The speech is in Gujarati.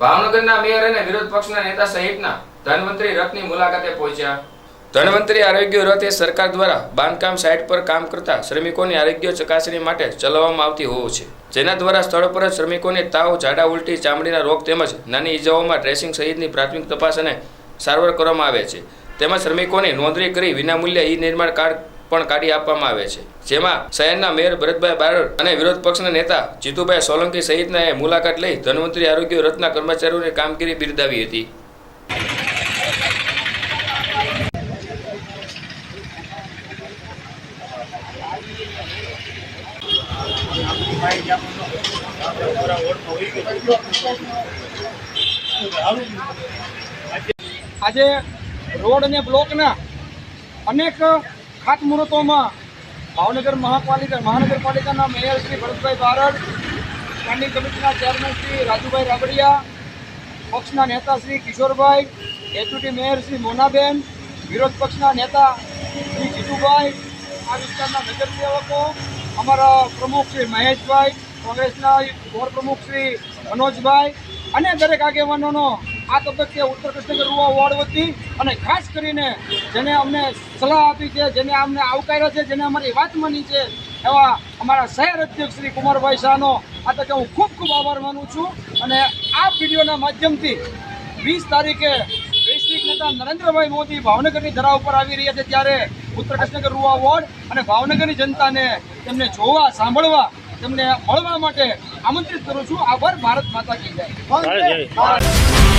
ભાવનગરના મેયર અને વિરોધ પક્ષના નેતા સહિતના ધનવંતરી રથની મુલાકાતે પહોંચ્યા. ધનવંતરી આરોગ્ય રથ એ સરકાર દ્વારા બાંધકામ સાઇટ પર કામ કરતા શ્રમિકોની આરોગ્ય ચકાસણી માટે ચલાવવામાં આવતી હોવું છે. જેના દ્વારા સ્થળ પર જ શ્રમિકોને તાવ, ઝાડા, ઉલટી, ચામડીના રોગ તેમજ નાની ઇજાઓમાં ડ્રેસિંગ સહિતની પ્રાથમિક તપાસ અને સારવાર કરવામાં આવે છે. તેમજ શ્રમિકોની નોંધણી કરી વિનામૂલ્યે ઈ નિર્માણ કાર્ડ પણ કાઢી આપવામાં આવે છે. જેમાં શહેરના મેયર ભરતભાઈ બારડ અને વિરોધ પક્ષના નેતા જીતુભાઈ સોલંકી સહિતના મુલાકાત લઈ ધનવંતરી આરોગ્ય રથના કર્મચારીઓની કામગીરી બિરદાવી હતી. આજે રોડ અને બ્લોકના અનેક ખાતમુહૂર્તોમાં ભાવનગર મહાપાલિકા, મહાનગરપાલિકાના મેયર શ્રી ભરતભાઈ બારડ સ્ટેન્ડિંગ કમિટીના ચેરમેન શ્રી રાજુભાઈ રાબડિયા, પક્ષના નેતા શ્રી કિશોરભાઈ, ડેપ્યુટી મેયર શ્રી મોનાબેન, વિરોધ પક્ષના નેતા શ્રી જીતુભાઈ, આ વિસ્તારના નગરસેવકો અમારા પ્રમુખ શ્રી મહેશભાઈ, કોંગ્રેસના ગોર પ્રમુખ શ્રી મનોજભાઈ અને દરેક આગેવાનોનો આ તબક્કે ઉત્તર કૃષ્ણનગર રૂવા વોર્ડ વતી અને ખાસ કરીને જેને અમને સલાહ આપી છે, જેને અમને આવકાર્યો છે, જેને અમારી વાત માની છે, એવા અમારા શહેર અધ્યક્ષ શ્રી કુમારભાઈ શાહનો આ તકે હું ખૂબ ખૂબ આભાર માનું છું અને આ વિડીયોના માધ્યમથી વીસ તારીખે વૈશ્વિક નેતા નરેન્દ્રભાઈ મોદી ભાવનગરની ધરા ઉપર આવી રહ્યા છે ત્યારે ઉત્તર કૃષ્ણનગર રૂવા વોર્ડ અને ભાવનગરની જનતાને તેમને જોવા, સાંભળવા, તેમને મળવા માટે આમંત્રિત કરું છું. આભાર. ભારત માતા કી જય.